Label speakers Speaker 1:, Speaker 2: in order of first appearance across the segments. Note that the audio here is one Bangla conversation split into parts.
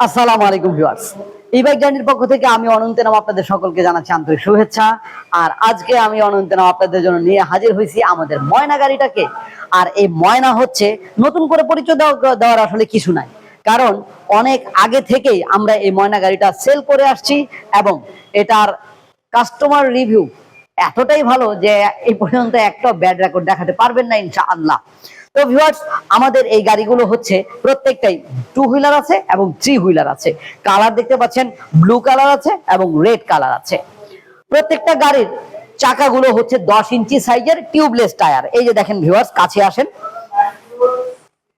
Speaker 1: আসসালামু আলাইকুম ভিউয়ার্স। এই বাইক জার্নির পক্ষ থেকে আমি অনন্ত নাম আপনাদের সকলকে জানাচ্ছি আন্তরিক শুভেচ্ছা। আর আজকে আমি অনন্ত নাম আপনাদের জন্য নিয়ে হাজির হয়েছি আমাদের ময়না গাড়িটাকে। আর এই ময়না হচ্ছে নতুন করে পরিচয় দেওয়া- দেওয়ার আসলে কিছু নাই। কারণ অনেক আগে থেকেই আমরা এই ময়না গাড়িটা সেল করে আসছি এবং এটার কাস্টমার রিভিউ এতটাই ভালো যে এই পর্যন্ত একটা ব্যাড রেকর্ড দেখাতে পারবেন না ইনশাআল্লাহ। তো ভিউয়ার্স আমাদের এই গাড়িগুলো হচ্ছে প্রত্যেকটাই টু হুইলার আছে এবং থ্রি হুইলার আছে। কালার দেখতে পাচ্ছেন ব্লু কালার আছে এবং রেড কালার আছে। প্রত্যেকটা গাড়ির চাকাগুলো হচ্ছে দশ ইঞ্চি সাইজের টিউবলেস টায়ার এই যে দেখেন ভিউয়ার্স কাছে আসেন।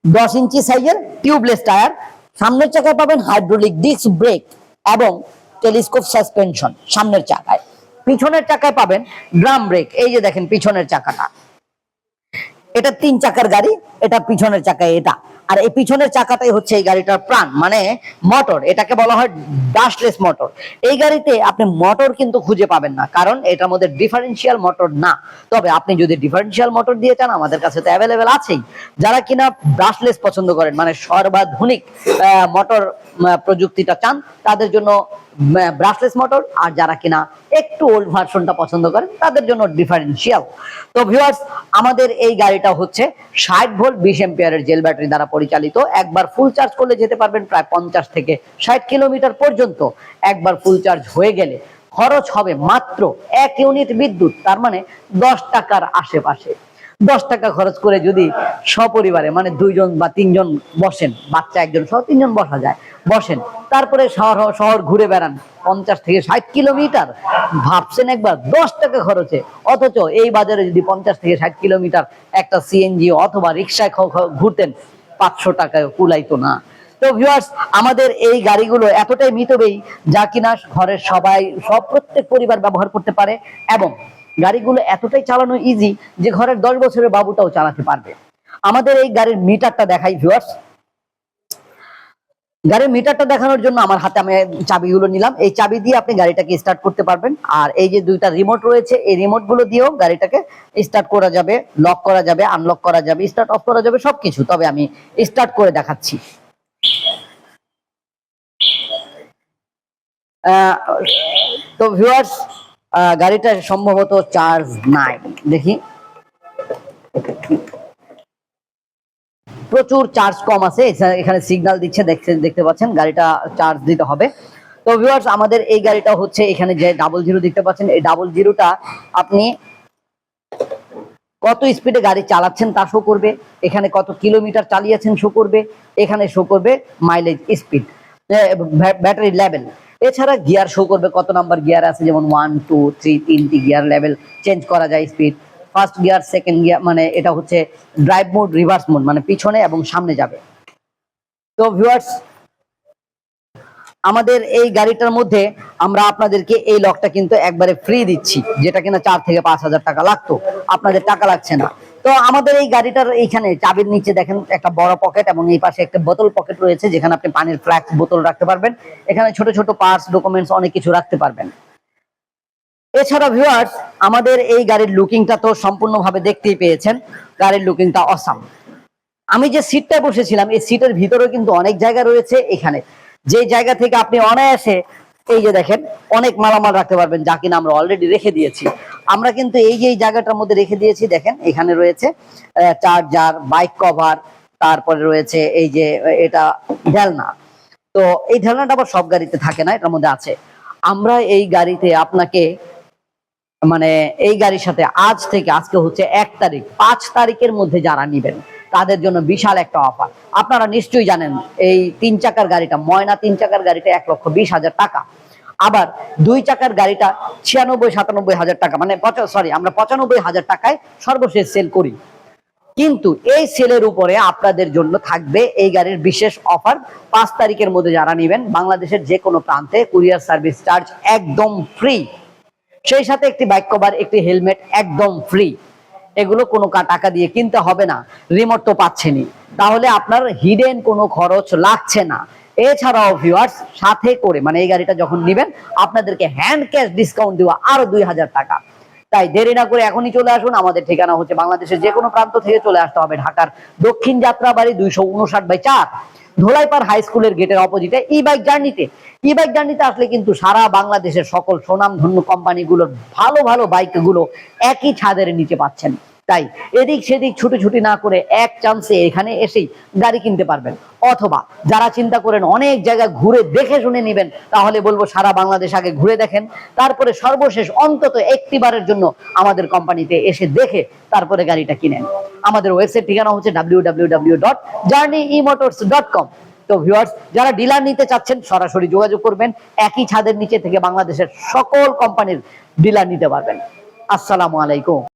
Speaker 1: দশ ইঞ্চি সাইজের টিউবলেস টায়ার সামনের চাকায় পাবেন হাইড্রোলিক ডিস্ক ব্রেক এবং টেলিস্কোপ সাসপেনশন সামনের চাকায়। পিছনের চাকায় পাবেন ড্রাম ব্রেক এই যে দেখেন পিছনের চাকাটা। এটা তিন চাকার গাড়ি, এটা পিছনের চাকায় এটা। আর এই পিছনের চাকাটাই হচ্ছে এই গাড়িটার প্রাণ মানে মোটর এটাকে বলা হয় ডাস্টলেস মোটর এই গাড়িতে আপনি মোটর কিন্তু খুঁজে পাবেন না, কারণ এটার মধ্যে ডিফারেন্সিয়াল মোটর না। তবে আপনি যদি ডিফারেন্সিয়াল মোটর দিয়ে চান, আমাদের কাছে তো অ্যাভেলেবেল আছেই। যারা কিনা ব্রাশলেস পছন্দ করেন মানে সর্বাধুনিক মোটর প্রযুক্তিটা চান, তাদের জন্য ব্রাশলেস মোটর আর যারা কিনা একটু ওল্ড ভার্সনটা পছন্দ করেন, তাদের জন্য ডিফারেন্সিয়াল তো ভিউয়ার্স আমাদের এই গাড়িটা হচ্ছে ষাট ভোল্ট বিশ এম্পিয়ারের জেল ব্যাটারি দ্বারা পরিচালিত। একবার ফুল চার্জ করলে যেতে পারবেন প্রায় পঞ্চাশ থেকে ষাট কিলোমিটার পর্যন্ত। একবার ফুল চার্জ হয়ে গেলে খরচ হবে মাত্র এক ইউনিট বিদ্যুৎ, তার মানে দশ টাকার আশেপাশে। দশ টাকা খরচ করে যদি সপরিবারে মানে দুইজন বা তিনজন বসেন, বাচ্চা একজন সহ তিনজন বসা যায় বসেন। তারপরে শহর শহর ঘুরে বেড়ান। পঞ্চাশ থেকে ষাট কিলোমিটার। ভাবছেন একবার, দশ টাকা খরচে। অথচ এই বাজারে যদি পঞ্চাশ থেকে ষাট কিলোমিটার একটা সিএনজি অথবা রিক্সায় ঘুরতেন, পাঁচশো টাকায় কুলাইতো না। তো ভিউয়ার্স আমাদের এই গাড়িগুলো এতটাই মিতব্যয়ী, যা কিনা ঘরের সবাই, সব প্রত্যেক পরিবার ব্যবহার করতে পারে এবং গাড়িগুলো এতটাই চালানো ইজি যে ঘরের দশ বছরের বাবুটাও চালাতে পারবে। আমাদের এই গাড়ির মিটারটা দেখাই ভিউয়ার্স গাড়ির মিটারটা দেখানোর জন্য আমার হাতে আমি চাবিগুলো নিলাম। এই চাবি দিয়ে আপনি গাড়িটাকে স্টার্ট করতে পারবেন। আর এই যে দুইটা রিমোট রয়েছে, এই রিমোটগুলো দিয়েও গাড়িটাকে স্টার্ট করা যাবে লক করা যাবে আনলক করা যাবে স্টার্ট অফ করা যাবে, সবকিছু। তবে আমি স্টার্ট করে দেখাচ্ছি। তো ভিউয়ার্স গাড়িটা সম্ভবত চার্জ নাই। দেখি। প্রচুর চার্জ কম আছে। এখানে সিগনাল দিচ্ছে দেখতে দেখতে পাচ্ছেন, গাড়িটা চার্জ দিতে হবে। তো ভিউয়ার্স আমাদের এই গাড়িটা হচ্ছে এখানে যে ডাবল জিরো দেখতে পাচ্ছেন। এই ডাবল জিরোটা আপনি কত স্পিডে গাড়ি চালাচ্ছেন তা শো করবে। এখানে কত কিলোমিটার চালিয়েছেন শো করবে। এখানে শো করবে মাইলেজ স্পিড ব্যাটারি লেভেল এছাড়া গিয়ার শো করবে, কত নাম্বার গিয়ার আছে? যেমন ওয়ান টু থ্রি তিনটি গিয়ার লেভেল চেঞ্জ করা যায় speed first gear second gear মানে এটা হচ্ছে ড্রাইভ মোড রিভার্স মোড মানে পিছনে এবং সামনে যাবে। তো ভিউয়ার্স আমাদের এই গাড়িটার মধ্যে আমরা আপনাদেরকে এই লকটা কিন্তু একবারে ফ্রি দিচ্ছি, যেটা কিনা চার থেকে পাঁচ হাজার টাকা লাগতো। আপনাদের টাকা লাগছে না। তো আমাদের এই গাড়িটার এইখানে চাবির নিচে দেখেন একটা বড় পকেট এবং এই পাশে একটা বোতল পকেট রয়েছে, যেখানে আপনি পানির ফ্ল্যাক্স বোতল রাখতে পারবেন। এখানে ছোট ছোট পার্টস ডকুমেন্টস অনেক কিছু রাখতে পারবেন। এছাড়া ভিউয়ার্স আমাদের এই গাড়ির লুকিংটা তো সম্পূর্ণভাবে দেখতেই পেয়েছেন। গাড়ির লুকিংটা অসাম আমি যে সিটটা বসেছিলাম, এই সিটের ভিতরেও কিন্তু অনেক জায়গা রয়েছে এখানে। যে জায়গা থেকে আপনি অনায়াসে, এই যে দেখেন, অনেক মালামাল রাখতে পারবেন, যা কিনা আমরা অলরেডি রেখে দিয়েছি। আমরা কিন্তু এই যে এই জায়গাটার মধ্যে রেখে দিয়েছি, দেখেন, এখানে রয়েছে চার্জার বাইক কভার তারপরে রয়েছে এই যে, এটা ঢেলনা। তো এই ঢেলনাটা আবার সব গাড়িতে থাকে না, এটার মধ্যে আছে। আমরা এই গাড়িতে আপনাকে মানে এই গাড়ির সাথে আজ থেকে আজকে হচ্ছে এক তারিখ, পাঁচ তারিখের মধ্যে যারা নিবেন, তাদের জন্য বিশাল একটা অফার। আপনারা নিশ্চয়ই জানেন, এই তিন চাকার গাড়িটা, ময়না তিন চাকার গাড়িটা এক লক্ষ বিশ হাজার টাকা। আবার দুই চাকার গাড়িটা ছিয়ানব্বই, সাতানব্বই হাজার টাকা মানে সরি আমরা পঁচানব্বই হাজার টাকায় সর্বশেষ সেল করি। কিন্তু এই সেলের উপরে আপনাদের জন্য থাকবে এই গাড়ির বিশেষ অফার। পাঁচ তারিখের মধ্যে যারা নেবেন, বাংলাদেশের যে কোনো প্রান্তে কুরিয়ার সার্ভিস চার্জ একদম ফ্রি সেই সাথে একটি বাইক কভার একটি হেলমেট একদম ফ্রি এগুলো কোনো টাকা দিয়ে কিনতে হবে না রিমোট তো পাচ্ছেনই। তাহলে আপনার হিডেন কোনো খরচ লাগছে না। এছাড়াও ভিউয়ার্স সাথে করে মানে এই গাড়িটা যখন নেবেন, আপনাদেরকে হ্যান্ড ক্যাশ ডিসকাউন্ট দেওয়া আরও দুই হাজার টাকা। তাই দেরি না করে এখনই চলে আসুন। আমাদের ঠিকানা হচ্ছে বাংলাদেশের যে কোনো প্রান্ত থেকে চলে আসতে হবে ঢাকার দক্ষিণ যাত্রাবাড়ি দুইশো উনষাট বাই চার। ধোলাইপাড় হাই স্কুলের গেটের অপোজিটে ই বাইক জার্নিতে ই বাইক জার্নিতে আসলে কিন্তু সারা বাংলাদেশের সকল সুনামধন্য কোম্পানিগুলোর ভালো ভালো বাইকগুলো একই ছাদের নিচে পাচ্ছেন। তাই এদিক সেদিক ছুটোছুটি না করে এক চান্সে এখানে এসেই গাড়ি কিনতে পারবেন। অথবা যারা চিন্তা করেন অনেক জায়গা ঘুরে দেখে শুনে নেবেন, তাহলে বলব সারা বাংলাদেশ আগে ঘুরে দেখেন। তারপরে সর্বশেষ অন্তত একটি বারের জন্য আমাদের কোম্পানিতে এসে দেখে তারপরে গাড়িটা কিনেন। আমাদের ওয়েবসাইট ঠিকানা হচ্ছে W W W dot journey emotors dot com তো ভিউয়ার্স যারা ডিলার নিতে চাচ্ছেন, সরাসরি যোগাযোগ করবেন। একই ছাদের নিচে থেকে বাংলাদেশের সকল কোম্পানির ডিলার নিতে পারবেন। আসসালামু আলাইকুম।